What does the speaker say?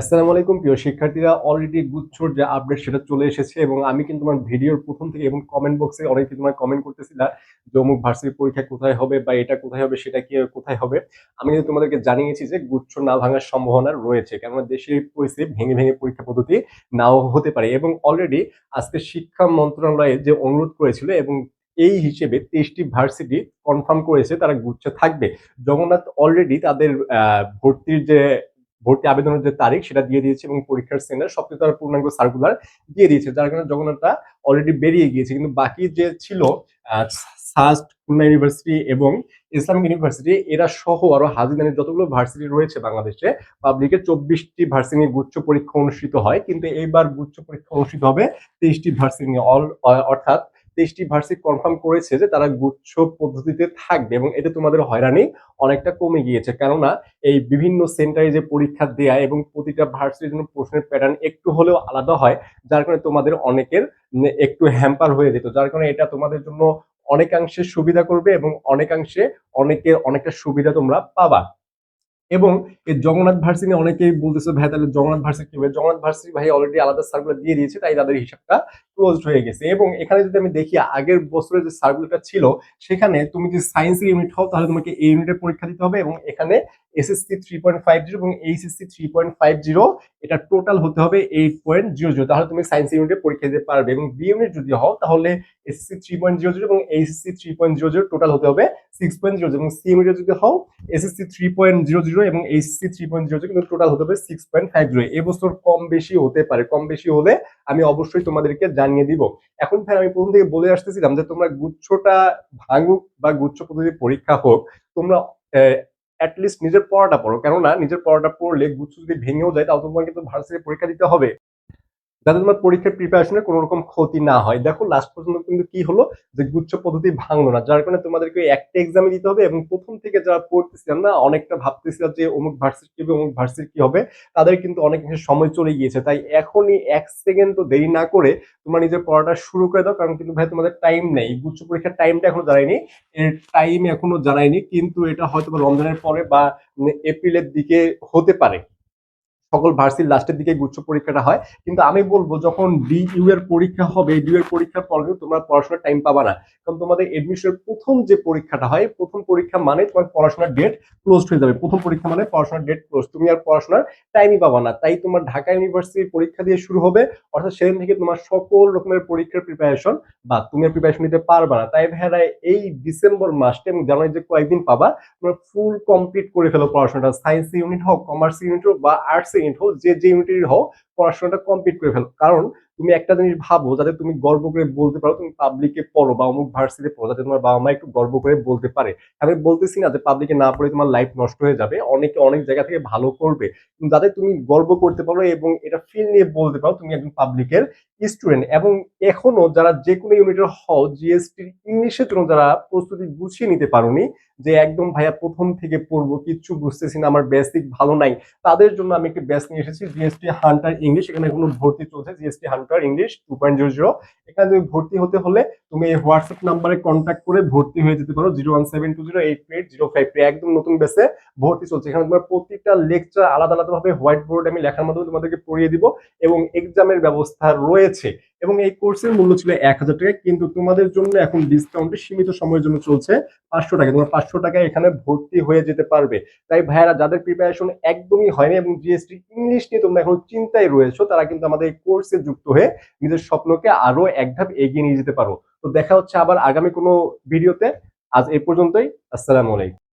আসসালামু আলাইকুম, প্রিয় শিক্ষার্থীরা। অলরেডি গুচ্ছর যে আপডেট সেটা চলে এসেছে এবং আমি কিন্তু আমার ভিডিওর প্রথম থেকে এবং কমেন্ট বক্সে অনেকে তোমার কমেন্ট করতেছিলা, যে অমুক ভার্সিটির পরীক্ষা কোথায় হবে বা এটা কোথায় হবে, সেটা কি, কোথায় হবে? আমি কিন্তু তোমাদেরকে জানিয়েছি যে গুচ্ছ না ভাঙার সম্ভাবনা রয়েছে, কেননা দেশের পরিস্থিতি ভেঙে ভেঙে পরীক্ষা পদ্ধতি নাও হতে পারে এবং অলরেডি আজকে শিক্ষা মন্ত্রণালয়ে যে অনুরোধ করেছিল এবং এই হিসেবে তেইশটি ভার্সিটি কনফার্ম করেছে তারা গুচ্ছে থাকবে। জগন্নাথ অলরেডি তাদের ভর্তির যে ভর্তি আবেদনের যে তারিখ সেটা দিয়ে দিয়েছে এবং পরীক্ষার সেন্টার সবকিছু তার পূর্ণাঙ্গ সার্কুলার দিয়ে দিয়েছে। যার কারণে জগন্নাথটা অলরেডি বেরিয়ে গিয়েছে। কিন্তু বাকি যে ছিল সাস্ট খুলনা ইউনিভার্সিটি এবং ইসলামিক ইউনিভার্সিটি এরা সহ আরও হাজিদানের যতগুলো ভার্সিটি রয়েছে বাংলাদেশে পাবলিকে চব্বিশটি ভার্সিটি গুচ্ছ পরীক্ষা অনুষ্ঠিত হয়। কিন্তু এইবার গুচ্ছ পরীক্ষা অনুষ্ঠিত হবে তেইশটি ভার্সিটি অল অর্থাৎ তেইশটি ভার্সিটি কনফার্ম করেছে যে তারা গুচ্ছ পদ্ধতিতে থাকবে এবং এতে তোমাদের হয়রানি অনেকটা কমে গিয়েছে। কেননা এই বিভিন্ন সেন্টারে যে পরীক্ষা দেয়া এবং প্রতিটা ভার্সিটির জন্য প্রশ্নের প্যাটার্ন একটু হলেও আলাদা হয়, যার কারণে তোমাদের অনেকের একটু হ্যাম্পার হয়ে যেত, যার কারণে এটা তোমাদের জন্য অনেকাংশে সুবিধা করবে এবং অনেকাংশে অনেকের অনেকটা সুবিধা তোমরা পাবা। এবং এই জগন্নাথ ভার্সিটি অনেকেই বলতেছে, ভাই, তাহলে জগন্নাথ ভার্সিটি কি? জগন্নাথ ভার্সিটি ভাই অলরেডি আলাদা সার্কুলার দিয়ে দিয়েছে, তাই তাদের হিসাবটা ক্লোজড হয়ে গেছে। এবং এখানে যদি আমি দেখি, আগের বছরের যে সার্কুলারটা ছিল, সেখানে তুমি যদি সায়েন্সের ইউনিট হও, তাহলে তোমাকে এই ইউনিটের পরীক্ষা দিতে হবে এবং এখানে SSC three point five zero এবং HSC three point five zero এটা টোটাল হতে হবে এইট পয়েন্ট জিরো জিরো তাহলে তুমি সায়েন্স ইউনিটে পরীক্ষা দিতে পারবে এবং বি ইউনিট যদি হও, তাহলে SSC three point zero zero এবং HSC three point zero zero total হতে হবে সিক্স পয়েন্ট জিরো এবং সি ইউনিটে যদি হও SSC three point zero zero এবং HSC three point zero zero কিন্তু টোটাল হতে হবে সিক্স পয়েন্ট ফাইভ জিরো এবছর কম বেশি হতে পারে। কম বেশি হলে আমি অবশ্যই তোমাদেরকে জানিয়ে দিব। এখন ভাই আমি প্রথম থেকে বলে আসতেছিলাম যে তোমরা গুচ্ছটা ভাঙুক বা গুচ্ছ পদ্ধতি পরীক্ষা হোক, তোমরা নিজের পড়াটা পড়ো। কেননা নিজের পড়াটা পড়লে গুচ্ছ যদি ভেঙেও যায় তাও তোমার কিন্তু ভার্সিটি পরীক্ষা দিতে হবে। যাতে তোমার পরীক্ষার প্রিপারেশনে কোনো রকম ক্ষতি না হয়। দেখো লাস্ট পর্যন্ত কিন্তু কি হলো? যে গুচ্ছ পদ্ধতি ভাঙলো না, যার কারণে তোমাদেরকে একটা এক্সামে দিতে হবে এবং প্রথম থেকে যারা পড়তেছিলাম না, অনেকটা ভাবতেছিলাম যে অমুক ভার্সিটি কি হবে, অমুক ভার্সিটি কি হবে, তাদের কিন্তু অনেক সময় চলে গিয়েছে। তাই এখনই এক সেকেন্ড তো দেরি না করে তোমরা নিজের পড়াটা শুরু করে দাও, কারণ কিন্তু ভাই, তোমাদের টাইম নেই। গুচ্ছ পরীক্ষার টাইমটা এখনও জানায়নি এর টাইম এখনও জানায়নি কিন্তু এটা হয়তো রমজানের পরে বা এপ্রিলের দিকে হতে পারে। সকল ভার্সির লাস্টের দিকে গুচ্ছ পরীক্ষাটা হয়। কিন্তু আমি বলব, যখন ডি ইউ এর পরীক্ষা হবে ডি এর পরীক্ষার পর কিন্তু তোমরা পড়াশোনার টাইম পাবা না। কারণ তোমাদের এডমিশনের প্রথম যে পরীক্ষাটা হয়, প্রথম পরীক্ষা মানে তোমার পড়াশোনার ডেট ক্লোজ হয়ে যাবে। প্রথম পরীক্ষা মানে পড়াশোনার ডেট ক্লোজ তুমি আর পড়াশোনার টাইমই পাবা না। তাই তোমার ঢাকা ইউনিভার্সিটির পরীক্ষা দিয়ে শুরু হবে। অর্থাৎ সেদিন থেকে তোমার সকল রকমের পরীক্ষার প্রিপারেশন বা তুমি আর প্রিপারেশন নিতে পারবা না। তাই ভাইরা এই ডিসেম্বর মাসটা এবং জানুয়ারি যে কয়েকদিন পাবা, তোমরা ফুল কমপ্লিট করে ফেলো পড়াশোনাটা। সায়েন্স ইউনিট হোক কমার্স ইউনিট হোক বা আর্টস ইউনিট হোক যে যে ইউনিটের হোক পড়াশোনাটা কমপ্লিট করে ফেলো। কারণ তুমি একটা জিনিস ভাবো যাতে তুমি গর্ব করে বলতে পারো, তুমি পাবলিকে পড়ো বা অমুক ভার্সিটিতে পড়ো, যাতে তোমার বাবা মা একটু গর্ব করে বলতে পারে। আমি বলতেছি না যে পাবলিকে না পড়ে তোমার লাইফ নষ্ট হয়ে যাবে, অনেকে অনেক জায়গা থেকে ভালো করবে। যাতে তুমি গর্ব করতে পারো এবং এটা ফিল নিয়ে বলতে পারো, তুমি একজন পাবলিকের স্টুডেন্ট এবং এখনও যারা যে কোনো ইউনিটের হও জিএসটি ইংলিশের জন্য যারা প্রস্তুতি গুছিয়ে নিতে পারোনি যে একদম ভাইয়া প্রথম থেকে পড়ব, কিচ্ছু বুঝতেছি না, আমার বেসিক ভালো নাই। তাদের জন্য আমি একটি ব্যাচ নিয়ে এসেছি জিএসটি হান্টার ইংলিশ এখানে কোনো ভর্তি চলছে GST hunter English two point zero zero এখানে তুমি ভর্তি হতে হলে তুমি এই হোয়াটসঅ্যাপ নাম্বারে কন্ট্যাক্ট করে ভর্তি হয়ে যেতে পারো zero one seven two zero eight eight zero five একদম নতুন বেসে ভর্তি চলছে। এখানে তোমার প্রত্যেকটা লেকচার আলাদা আলাদাভাবে হোয়াইট বোর্ড আমি লেখার মাধ্যমে তোমাদেরকে পড়িয়ে দিব এবং এক্সামের ব্যবস্থা রয়েছে। এবং এই কোর্সের মূল্য ছিল এক হাজার টাকা, কিন্তু তোমাদের জন্য এখন ডিসকাউন্টে সীমিত সময়ের জন্য চলছে পাঁচশো টাকা। তোমরা পাঁচশো টাকায় এখানে ভর্তি হয়ে যেতে পারবে। তাই ভাইয়ারা, যাদের প্রিপারেশন একদমই হয়নি এবং জিএসটি ইংলিশ নিয়ে তোমরা এখন চিন্তায় রয়েছো, তারা কিন্তু আমাদের এই কোর্সে যুক্ত হয়ে নিজের স্বপ্নকে আরও এক ধাপ এগিয়ে নিয়ে যেতে পারো। তো দেখা হচ্ছে আবার আগামী কোনো ভিডিওতে আজ এ পর্যন্তই। আসসালামু আলাইকুম।